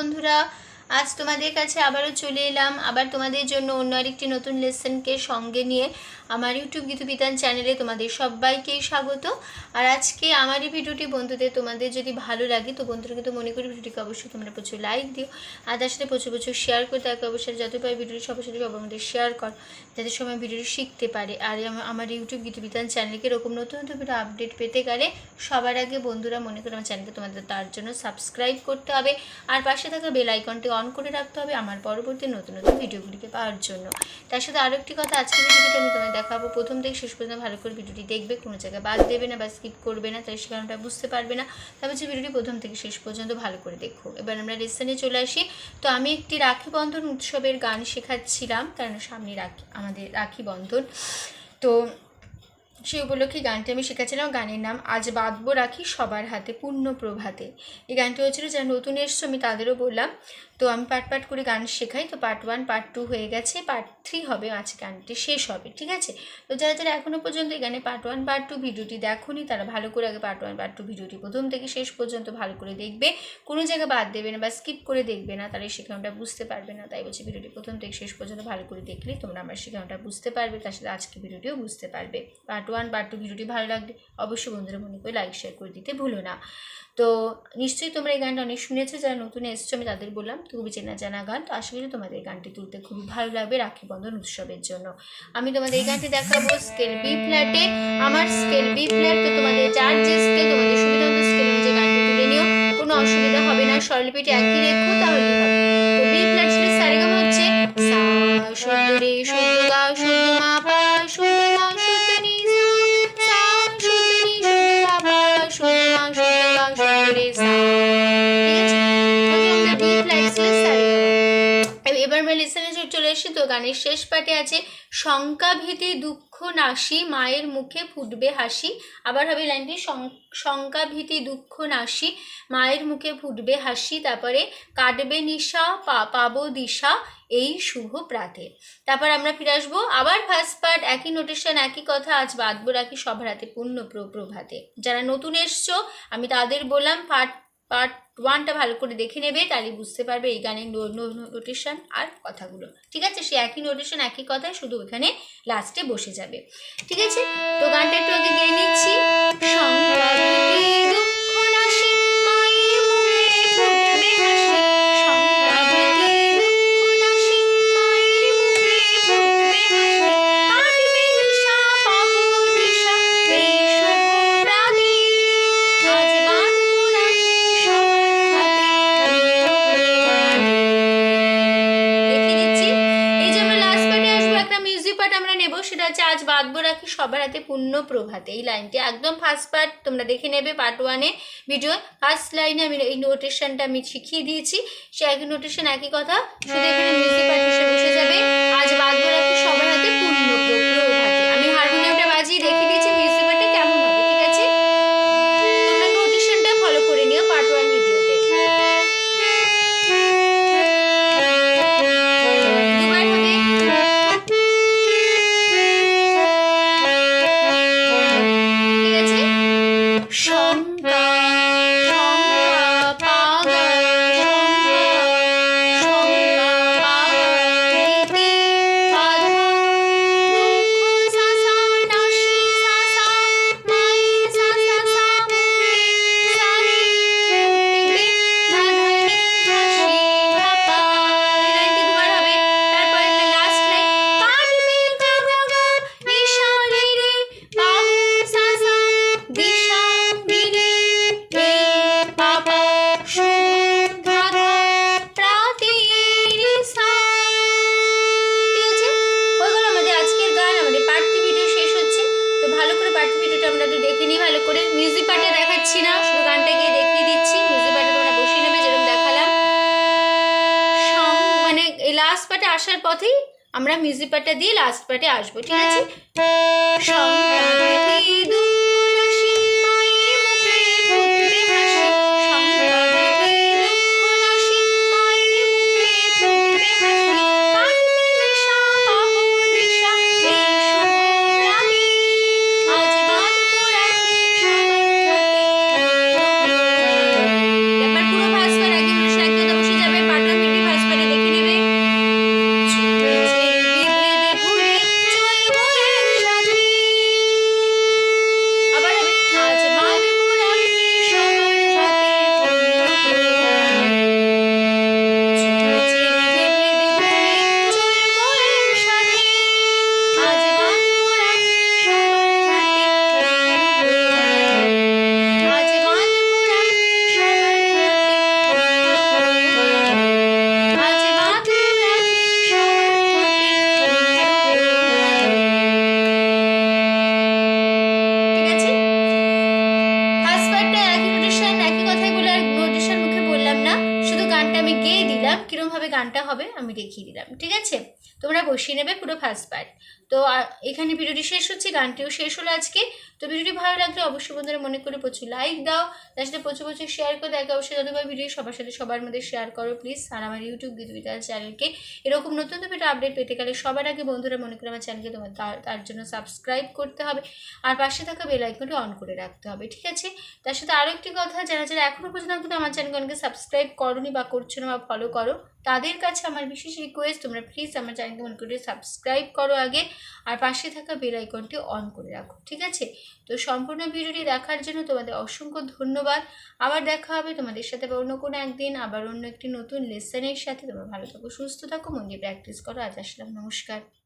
বন্ধুরা আজ তোমাদের কাছে আবারও চলে এলাম। আবার তোমাদের জন্য অন্য আরেকটি নতুন লেসনকে সঙ্গে নিয়ে আমার ইউটিউব গীতু বিতান চ্যানেলে তোমাদের সবাইকেই স্বাগত। আর আজকে আমার এই ভিডিওটি বন্ধুদের তোমাদের যদি ভালো লাগে, তো বন্ধুরা কিন্তু মনে করি ভিডিওটিকে অবশ্যই তোমরা প্রচুর লাইক দিও। আর তার সাথে প্রচুর প্রচুর শেয়ার করে তাকে অবশ্যই যত পাই ভিডিওটি সবার সাথে সবার মধ্যে শেয়ার কর, যাতে সবাই ভিডিওটি শিখতে পারে। আর আমার- ইউটিউব গীতু বিতান চ্যানেলকে এরকম নতুন নতুন ভিডিও আপডেট পেতে গেলে সবার আগে বন্ধুরা মনে করে আমার চ্যানেলকে তোমাদের তার জন্য সাবস্ক্রাইব করতে হবে। আর পাশে থাকা বেল আইকনটি অন করে রাখতে হবে আমার পরবর্তী নতুন নতুন ভিডিওগুলিকে পাওয়ার জন্য। তার সাথে আরও একটি কথা, আজকের ভিডিওটি আমি তোমায় দেখাবো। প্রথম থেকে শেষ পর্যন্ত ভালো করে ভিডিওটি দেখবে, কোনো জায়গায় বাদ দেবে না বা স্কিপ করবে না তাই সে কারণটা বুঝতে পারবে না। তবে যে ভিডিওটি প্রথম থেকে শেষ পর্যন্ত ভালো করে দেখো। এবার আমরা রেসনে চলে আসি। তো আমি একটি রাখি বন্ধন উৎসবের গান শেখাচ্ছিলাম, কারণ সামনে রাখি, আমাদের রাখি বন্ধন। তো সেই উপলক্ষে গানটি আমি শেখাচ্ছিলাম গানের নাম আজ বাঁধবো রাখি সবার হাতে, পূর্ণ প্রভাতে। এই গানটি হচ্ছিল যারা নতুন এসছো, আমি তাদেরও বললাম। তো আমি পার্ট পার্ট করে গান শেখাই। তো পার্ট ওয়ান পার্ট টু হয়ে গেছে। পার্ট থ্রি হবে আজকে গানটি। শেষ হবে, ঠিক আছে? তো যারা যারা এখনও পর্যন্ত এই গানে পার্ট ওয়ান পার্ট টু ভিডিওটি দেখোনি, তারা ভালো করে আগে পার্ট ওয়ান পার্ট টু ভিডিওটি প্রথম থেকে শেষ পর্যন্ত ভালো করে দেখবে। কোনো জায়গায় বাদ দেবে না বা স্কিপ করে দেখবে না। তাহলে শেখানোটা বুঝতে পারবে না। তাই বলছি ভিডিওটি প্রথম থেকে শেষ পর্যন্ত ভালো করে দেখলে তোমরা আমার শেখানোটা বুঝতে পারবে। তার সাথে আজকে ভিডিওটিও বুঝতে পারবে। পার্ট ওয়ান পার্ট টু ভিডিওটি ভালো লাগলে অবশ্যই বন্ধুরা মনে করে লাইক শেয়ার করে দিতে ভুলো না। তো নিশ্চয়ই তোমরা এই গানটা অনেক শুনেছো, যারা নতুন এসছো, আমি তাদের বললাম খুবই চেনা জানা গান, তো আশা করি তোমাদের এই গানটি তুলতে খুবই ভালো লাগবে রাখি বন্ধন উৎসবের জন্য। আমি তোমাদের এই গানটি দেখাবো স্কেল বি ফ্ল্যাটে আমার স্কেল বি ফ্ল্যাট তো তোমাদের যার যে স্কেল তোমাদের সুবিধা মতো স্কেল অনুযায়ী গানটি তুলে নিও। কোনো অসুবিধা হবে না, স্বরলিপিটি একই রেখো, তাহলেই হবে। তো লেসনে চলে এসেছি তো গানের শেষ পাটে আছে শঙ্কা ভীতি দুঃখ নাশি, মায়ের মুখে ফুটবে হাসি। আবার হবে লাইনটি, শং- শঙ্কা ভীতি দুঃখ নাশি, মায়ের মুখে ফুটবে হাসি। তারপরে, কাটবে নিশা, পা পাবো দিশা, এই শুভ প্রাতে। তারপর আমরা ফিরে আসব আবার ফার্স্ট পার্ট, একই নোটেশন, একই কথা, আজ বাদবো রাখি সব রাতে পূর্ণ প্র- প্রভাতে। যারা নতুন এসছো, আমি তাদের বললাম পার্ট পার্ট ওয়ানটা ভালো করে দেখে নেবে, তাহলে বুঝতে পারবে এই গানের নোটেশন আর কথাগুলো। ঠিক আছে? সে একই নোটেশন একই কথায় শুধু ওখানে লাস্টে বসে যাবে। ঠিক আছে? তো গানটা একটু আগে গিয়ে নিচ্ছি। মিউজিক পার্ট আমরা নেব সেটা হচ্ছে আজ বাঁধবো রাখি সবার হাতে পূর্ণ প্রভাতে। এই লাইনটি একদম ফার্স্ট পার্ট তোমরা দেখে নেবে পার্ট ওয়ানে ভিডিও ফার্স্ট লাইনে আমি এই নোটেশনটা আমি শিখিয়ে দিয়েছি। সে একই নোটেশন একই কথা। শুধু এখানে মিউজিক লাস্ট পার্টে আসার পথেই আমরা মিউজিক পার্টটা দিয়ে লাস্ট পার্টে আসব ঠিক আছে? কীরমভাবে গানটা হবে আমি দেখিয়ে দিলাম, ঠিক আছে? তোমরা বসিয়ে নেবে পুরো ফার্স্ট পার্ট তো এখানে ভিডিওটি শেষ হচ্ছে, গানটিও শেষ হলো আজকে। তো ভিডিওটি ভালো লাগলে অবশ্যই বন্ধুরা মনে করে প্রচুর লাইক দাও। তার সাথে প্রচুর প্রচুর শেয়ার করে, দেখো অবশ্যই যতবার ভিডিও সবার সাথে সবার মধ্যে শেয়ার করো প্লিজ আর আমার ইউটিউব গীতবিতাল চ্যানেলকে এরকম নতুন ভিডিও আপডেট পেতে গেলে সবার আগে বন্ধুরা মনে করে আমার চ্যানেলকে তোমার তার তার জন্য সাবস্ক্রাইব করতে হবে। আর পাশে থাকা বেল আইকনটি অন করে রাখতে হবে, ঠিক আছে? তার সাথে আরও একটি কথা, যারা যারা এখনও পর্যন্ত কিন্তু আমার চ্যানেলকে সাবস্ক্রাইব করোনি বা করছ না বা ফলো করো তাদের কাছে আমার বিশেষ রিকোয়েস্ট তোমরা প্লিজ আমার চ্যানেলকে মনে করে সাবস্ক্রাইব করো আগে, আর পাশে থাকা বেল আইকনটি অন করে রাখো, ঠিক আছে? তো সম্পূর্ণ ভিডিওটি দেখার জন্য তোমাদের অসংখ্য ধন্যবাদ। আবার দেখা হবে তোমাদের সাথে বা অন্য কোনো একদিন, আবার অন্য একটি নতুন লেসনের সাথে। তোমরা ভালো থাকো, সুস্থ থাকো, মন দিয়ে প্র্যাকটিস করো। আজ আসলাম, নমস্কার।